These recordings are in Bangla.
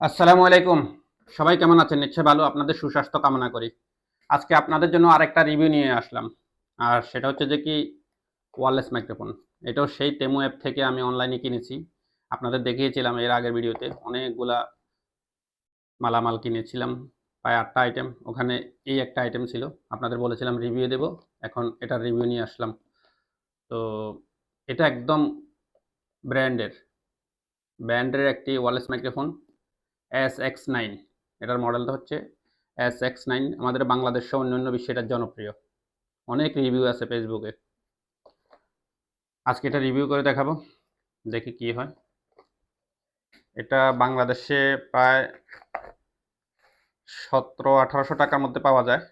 আসসালামু আলাইকুম। সবাই কেমন আছেন? নিশ্চয় ভালো। আপনাদের সুস্বাস্থ্য কামনা করি। আজকে আপনাদের জন্য আরেকটা রিভিউ নিয়ে আসলাম। আর সেটা হচ্ছে যে কি ওয়ারলেস মাইক্রোফোন এটাও সেই টেমো অ্যাপ থেকে আমি অনলাইনে কিনেছি। আপনাদের দেখিয়েছিলাম এর আগের ভিডিওতে। অনেকগুলা মালামাল কিনেছিলাম, প্রায় আটটা আইটেম ওখানে এই একটা আইটেম ছিল। আপনাদের বলেছিলাম রিভিউ দেব। এখন এটার রিভিউ নিয়ে আসলাম। তো এটা একদম ব্র্যান্ডের ব্র্যান্ডের একটি wireless microphone S X nine এটার মডেলটা হচ্ছে এস এক্স নাইন আমাদের বাংলাদেশ সহ অন্যান্য বিশ্বে এটা জনপ্রিয়। অনেক রিভিউ আছে ফেসবুকে আজকে এটা রিভিউ করে দেখাবো। দেখি কি হয়। এটা বাংলাদেশে প্রায় সতেরো, আঠারোশো টাকার মধ্যে পাওয়া যায়।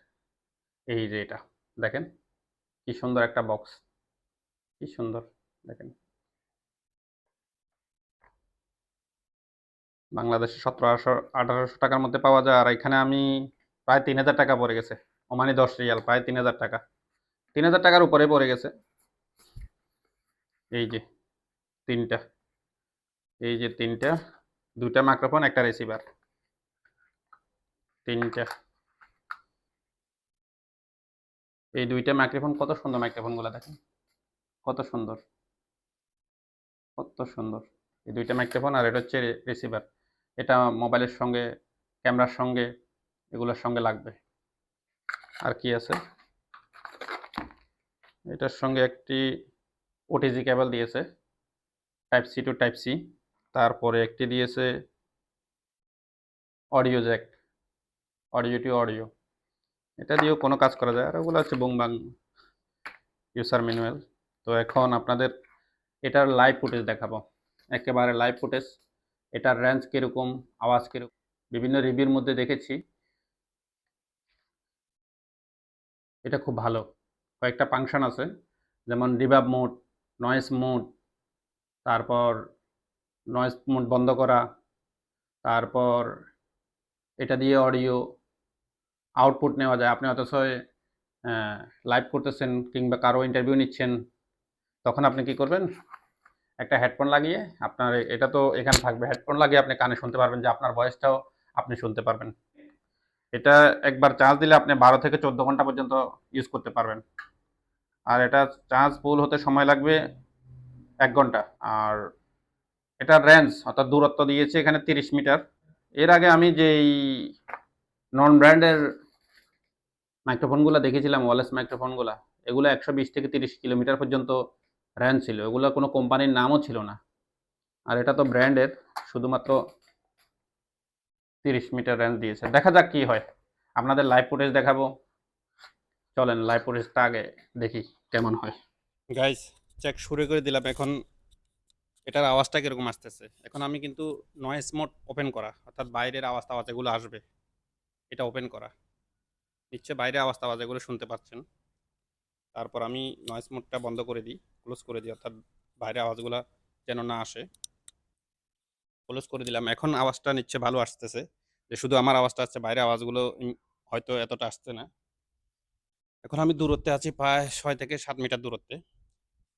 এই যে এটা। দেখেন, কি সুন্দর একটা বক্স কি সুন্দর। দেখেন। বাংলাদেশে সতেরো আঠারোশো আঠারোশো টাকার মধ্যে পাওয়া যায়। আর এখানে আমি প্রায় তিন হাজার টাকা পড়ে গেছে। ওমানি দশ রিয়াল, প্রায় তিন হাজার টাকা। তিন হাজার টাকার উপরে পড়ে গেছে। এই যে তিনটা, এই যে তিনটা দুটা মাইক্রোফোন, একটা রিসিভার। তিনটা। এই দুইটা মাইক্রোফোন, কত সুন্দর মাইক্রোফোনগুলো দেখেন। কত সুন্দর। কত সুন্দর। এই দুইটা মাইক্রোফোন আর এটা হচ্ছে রিসিভার। এটা মোবাইলের সঙ্গে, ক্যামেরার সঙ্গে, এগুলোর সঙ্গে লাগবে। আর কি আছে? এটার সঙ্গে একটি ওটিজি কেবল দিয়েছে type C to type C তারপরে একটি দিয়েছে audio jack audio to audio এটা দিয়েও কোনো কাজ করা যায়। আর ওগুলো হচ্ছে বুংবাং ইউসার ম্যানুয়াল তো এখন আপনাদের এটার লাইভ ফুটেজ দেখাবো। একেবারে লাইভ ফুটেজ এটার রেঞ্জ কীরকম, আওয়াজ কীরকম, বিভিন্ন রিভিউর মধ্যে দেখেছি। এটা খুব ভালো। কয়েকটা ফাংশন আছে, যেমন রিভাব মোড নয়েস মোড তারপর নয়েস মোড বন্ধ করা, তারপর এটা দিয়ে অডিও আউটপুট নেওয়া যায়। আপনি অথচ লাইভ করতেছেন কিংবা কারও ইন্টারভিউ নিচ্ছেন, তখন আপনি কি করবেন? একটা হেডফোন লাগিয়ে আপনার এটা তো এখানে থাকবে। হেডফোন লাগিয়ে আপনি কানে শুনতে পারবেন যে আপনার ভয়েসটাও আপনি শুনতে পারবেন। এটা একবার চার্জ দিলে আপনি বারো থেকে চোদ্দ ঘণ্টা পর্যন্ত ইউজ করতে পারবেন। আর এটা চার্জ ফুল হতে সময় লাগবে এক ঘণ্টা। আর এটার রেঞ্জ অর্থাৎ দূরত্ব দিয়েছে এখানে তিরিশ মিটার। এর আগে আমি যেই নন ব্র্যান্ডের মাইক্রোফোনগুলো দেখেছিলাম ওয়ালেস মাইক্রোফোনগুলো এগুলো একশো বিশ থেকে তিরিশ কিলোমিটার পর্যন্ত র্যান ছিল, এগুলো কোনো কোম্পানির নামও ছিল না। আর এটা তো ব্র্যান্ডের শুধুমাত্র তিরিশ মিটার রেঞ্জ দিয়েছে। দেখা যাক কি হয়। আপনাদের লাইভ ফুটেজ দেখাবো। চলেন লাইভ ফুটেজটা আগে দেখি কেমন হয়। গাইস চেক শুরু করে দিলাম। এখন এটার আওয়াজটা কীরকম আসতেছে? এখন আমি কিন্তু নয়েস মোড ওপেন করা, অর্থাৎ বাইরের আওয়াজ আওয়াজ এগুলো আসবে। এটা ওপেন করা। নিশ্চয় বাইরের আওয়াজ আওয়াজ এগুলো শুনতে পাচ্ছেন। তারপর আমি নয়েস মোডটা বন্ধ করে দিই। ক্লোজ করে দিই, অর্থাৎ বাইরে আওয়াজগুলো যেন না আসে। ক্লোজ করে দিলাম। এখন আওয়াজটা নিচ্ছে, ভালো আসতেছে। যে শুধু আমার আওয়াজটা আসছে বাইরে আওয়াজগুলো হয়তো এতটা আসছে না। এখন আমি দূরত্বে আছি প্রায় ছয় থেকে সাত মিটার দূরত্বে।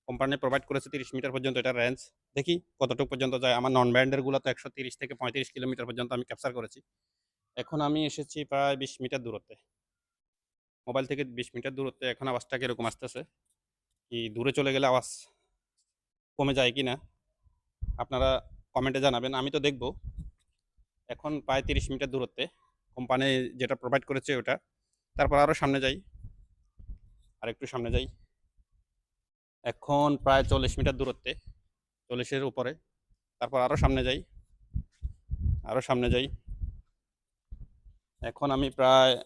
কোম্পানি প্রোভাইড করেছে তিরিশ মিটার পর্যন্ত এটা রেঞ্জ দেখি কতটুকু পর্যন্ত যায়। আমার নন ব্র্যান্ডেরগুলো তো একশো তিরিশ থেকে পঁয়ত্রিশ কিলোমিটার পর্যন্ত আমি ক্যাপচার করেছি। এখন আমি এসেছি প্রায় বিশ মিটার দূরত্বে। মোবাইল থেকে বিশ মিটার দূরত্বে এখন আওয়াজটা কীরকম আসতেছে? কি দূরে চলে গেলে আওয়াজ কমে যায় কি না আপনারা কমেন্টে জানাবেন। আমি তো দেখব। এখন প্রায় তিরিশ মিটার দূরত্বে। কোম্পানি যেটা প্রোভাইড করেছে ওটা। তারপর আরও সামনে যাই। আর একটু সামনে যাই। এখন প্রায় চল্লিশ মিটার দূরত্বে। চল্লিশের উপরে। তারপর আরও সামনে যাই। আরও সামনে যাই। এখন আমি প্রায়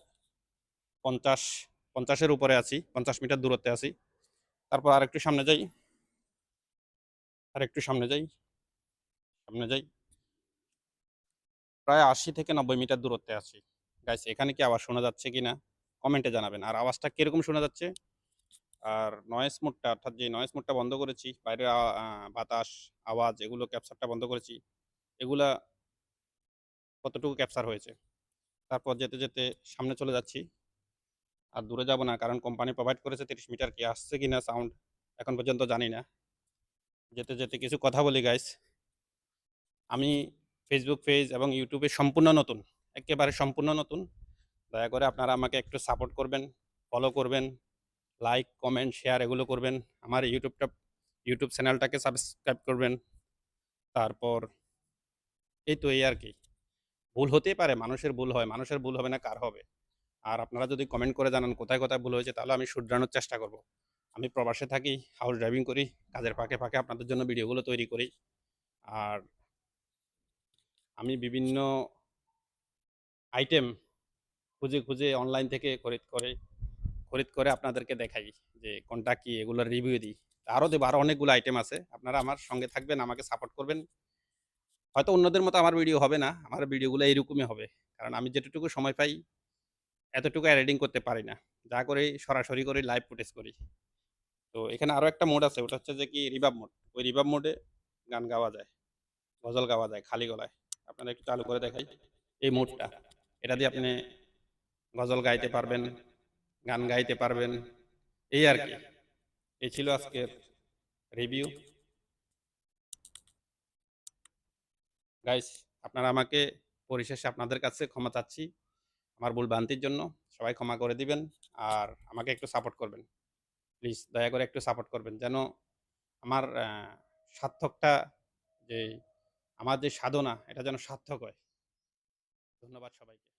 পঞ্চাশ, পঞ্চাশের উপরে আছি। পঞ্চাশ মিটার দূরত্বে আছি। তারপর আর একটু সামনে যাই। আর একটু সামনে যাই। সামনে যাই। প্রায় আশি থেকে নব্বই মিটার দূরত্বে আছি। গাইস এখানে কি আওয়াজ শোনা যাচ্ছে কি না কমেন্টে জানাবেন। আর আওয়াজটা কীরকম শোনা যাচ্ছে? আর নয়েস মোডটা অর্থাৎ যে নয়েস মোডটা বন্ধ করেছি বাইরের বাতাস, আওয়াজ, এগুলো ক্যাপচারটা বন্ধ করেছি। এগুলা কতটুকু ক্যাপচার হয়েছে? তারপর যেতে যেতে সামনে চলে যাচ্ছি। আর দূরে যাব না। কারণ কোম্পানি প্রোভাইড করেছে তিরিশ মিটার কি আসছে কি না সাউন্ড এখন পর্যন্ত জানি না। যেতে যেতে কিছু কথা বলি গাইস আমি ফেসবুক পেজ এবং ইউটিউবে সম্পূর্ণ নতুন, একেবারে সম্পূর্ণ নতুন। দয়া করে আপনারা আমাকে একটু সাপোর্ট করবেন ফলো করবেন লাইক কমেন্ট শেয়ার এগুলো করবেন। আমার ইউটিউবটা ইউটিউব চ্যানেলটাকে সাবস্ক্রাইব করবেন। তারপর এই তো এই আর কি। ভুল হতেই পারে, মানুষের ভুল হয়, মানুষের ভুল হবে না, কার হবে? আর আপনারা যদি কমেন্ট করে জানান কোথায় কোথায় ভুল হয়েছে, তাহলে আমি শুধরানোর চেষ্টা করব। আমি প্রবাসে থাকি হাউস ড্রাইভিং করি, কাজের ফাঁকে ফাঁকে আপনাদের জন্য ভিডিওগুলো তৈরি করি। আর আমি বিভিন্ন আইটেম খুঁজে খুঁজে অনলাইন থেকে খরিদ করে খরিদ করে আপনাদেরকে দেখাই যে কোনটা কি, এগুলোর রিভিউ দিই। আরও দেবো, আরও অনেকগুলো আইটেম আছে। আপনারা আমার সঙ্গে থাকবেন, আমাকে সাপোর্ট করবেন। হয়তো অন্যদের মতো আমার ভিডিও হবে না, আমার ভিডিওগুলো এইরকমই হবে। কারণ আমি যেটুকু সময় পাই এতটুকু এডিটিং করতে পারি না। যা করি সরাসরি করে লাইভ ফুটেজ করি। তো এখানে আরও একটা মোড আছে, ওটা হচ্ছে যে কি রিভাব মোড ওই রিভাব মোডে গান গাওয়া যায়, গজল গাওয়া যায় খালি গলায়। আপনারা একটু চালু করে দেখাই এই মোডটা এটা দিয়ে আপনি গজল গাইতে পারবেন, গান গাইতে পারবেন, এই আর কি। এই ছিল আজকের রিভিউ গাইস আপনারা আমাকে পরিশেষে আপনাদের কাছে ক্ষমা চাচ্ছি। আমার ভুল ভ্রান্তির জন্য সবাই ক্ষমা করে দিবেন আর আমাকে একটু সাপোর্ট করবেন। প্লিজ দয়া করে একটু সাপোর্ট করবেন যেন আমার সার্থকটা যে, আমার যে সাধনা, এটা যেন সার্থক হয়। ধন্যবাদ সবাইকে।